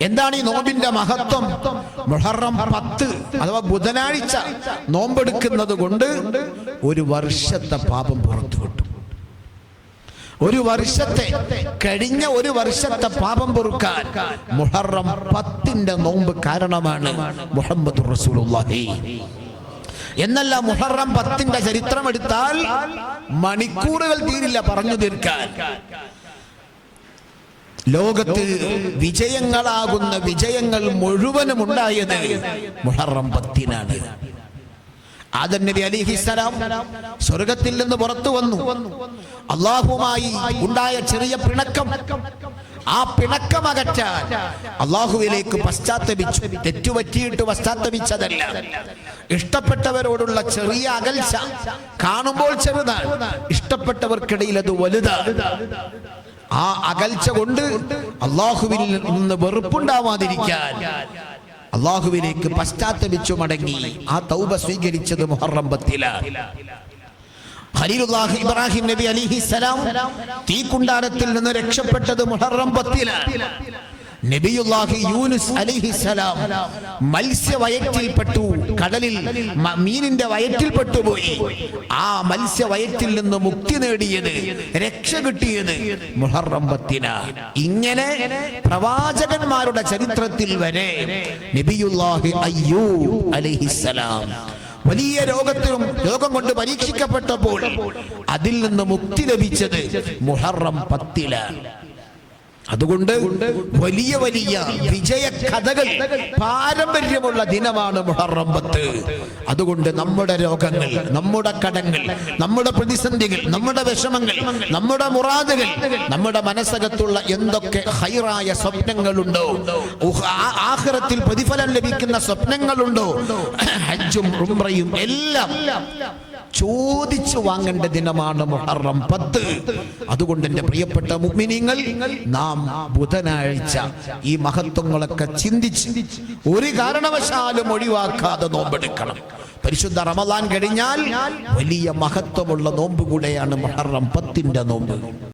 എന്താണ് ഈ നോമ്പിന്റെ മഹത്വം? മുഹറം പത്ത് അഥവാ ബുധനാഴ്ച നോമ്പെടുക്കുന്നത് കൊണ്ട് ഒരു വർഷത്തെ പാപം പുറത്തു കിട്ടും ഒരു വർഷത്തെ കഴിഞ്ഞ ഒരു വർഷത്തെ പാപം പൊറുക്കാൻ മുഹറം പത്തിന്റെ നോമ്പ് കാരണമാണ് മുഹമ്മദ് റസൂലുള്ളാഹി. എന്നല്ല മുഹറം പത്തിന്റെ ചരിത്രം എടുത്താൽ മണിക്കൂറുകൾ തീരില്ല പറഞ്ഞു തീർക്കാൻ. ലോകത്ത് വിജയങ്ങളാകുന്ന വിജയങ്ങൾ മുഴുവനും ഉണ്ടായത് മുഹറം പത്തിനാണ്. ആദം നബി അലിഹിസ്സലാം സ്വർഗത്തിൽ നിന്ന് പുറത്തു വന്നു. അള്ളാഹുമായി ഉണ്ടായ ചെറിയ പിണക്കം. ആ പിണക്കം അകറ്റാൻ അള്ളാഹുവിലേക്ക് പശ്ചാത്തപിച്ചു. തെറ്റുപറ്റിയിട്ട് പശ്ചാത്തപിച്ചതല്ല. ഇഷ്ടപ്പെട്ടവരോടുള്ള ചെറിയ അകൽച്ച കാണുമ്പോൾ ചെറുതാണ്. ഇഷ്ടപ്പെട്ടവർക്കിടയിൽ അത് വലുതാണ്. ആ അകൽച്ച കൊണ്ട് അള്ളാഹുവിൽ നിന്ന് വെറുപ്പുണ്ടാവാതിരിക്കാൻ അള്ളാഹുവിലേക്ക് പശ്ചാത്തപിച്ചു മടങ്ങി ആ തൗബ സ്വീകരിച്ചത് മുഹറം പത്തിലാണ് ഖലീലുല്ലാഹി ഇബ്രാഹിം നബി അലിഹിസലാം തീക്കുണ്ടാരത്തിൽ നിന്ന് രക്ഷപ്പെട്ടത് മുഹറം പത്തിലാണ് നബിയുല്ലാഹി യൂനുസ് അലിഹിസലാം മത്സ്യവയറ്റിൽപ്പെട്ടു. കടലിൽ മീനിന്റെ വയറ്റിൽപ്പെട്ടു പോയി. ആ മത്സ്യവയറ്റിൽ നിന്ന് മുക്തി നേടിയത് രക്ഷ കിട്ടിയത് മുഹറം പത്തിന ഇങ്ങനെ പ്രവാചകന്മാരുടെ ചരിത്രത്തിൽ വരെ നബിയുല്ലാഹി അയ്യൂ അലൈഹിസ്സലാം വലിയ രോഗത്തിലും രോഗം കൊണ്ട് പരീക്ഷിക്കപ്പെട്ടപ്പോൾ അതിൽ നിന്ന് മുക്തി ലഭിച്ചത് മുഹറം പത്തിലാണ് അതുകൊണ്ട് വലിയ വലിയ വിജയ കഥകൾ പാരമ്പര്യമുള്ള ദിനമാണ് മുഹറം പത്ത് അതുകൊണ്ട് നമ്മുടെ രോഗങ്ങൾ നമ്മുടെ കടങ്ങൾ നമ്മുടെ പ്രതിസന്ധികൾ നമ്മുടെ വിഷമങ്ങൾ നമ്മുടെ മുറാദുകൾ നമ്മുടെ മനസ്സകത്തുള്ള എന്തൊക്കെ ഹൈറായ സ്വപ്നങ്ങളുണ്ടോ ആഹ്റത്തിൽ പ്രതിഫലം ലഭിക്കുന്ന സ്വപ്നങ്ങളുണ്ടോ ഹജ്ജും ഉംറയും എല്ലാം ചോദിച്ചു വാങ്ങേണ്ട ദിനമാണ് മുഹറം പത്ത്. അതുകൊണ്ട് എന്റെ പ്രിയപ്പെട്ട മുഗ്മിനിങ്ങൾ നാം ബുധനാഴ്ച ഈ മഹത്വങ്ങളൊക്കെ ചിന്തിച്ച് ഒരു കാരണവശാലും ഒഴിവാക്കാതെ നോമ്പെടുക്കണം. പരിശുദ്ധ റമദാൻ കഴിഞ്ഞാൽ വലിയ മഹത്വമുള്ള നോമ്പ് കൂടെയാണ് മുഹറം പത്തിന്റെ നോമ്പ്.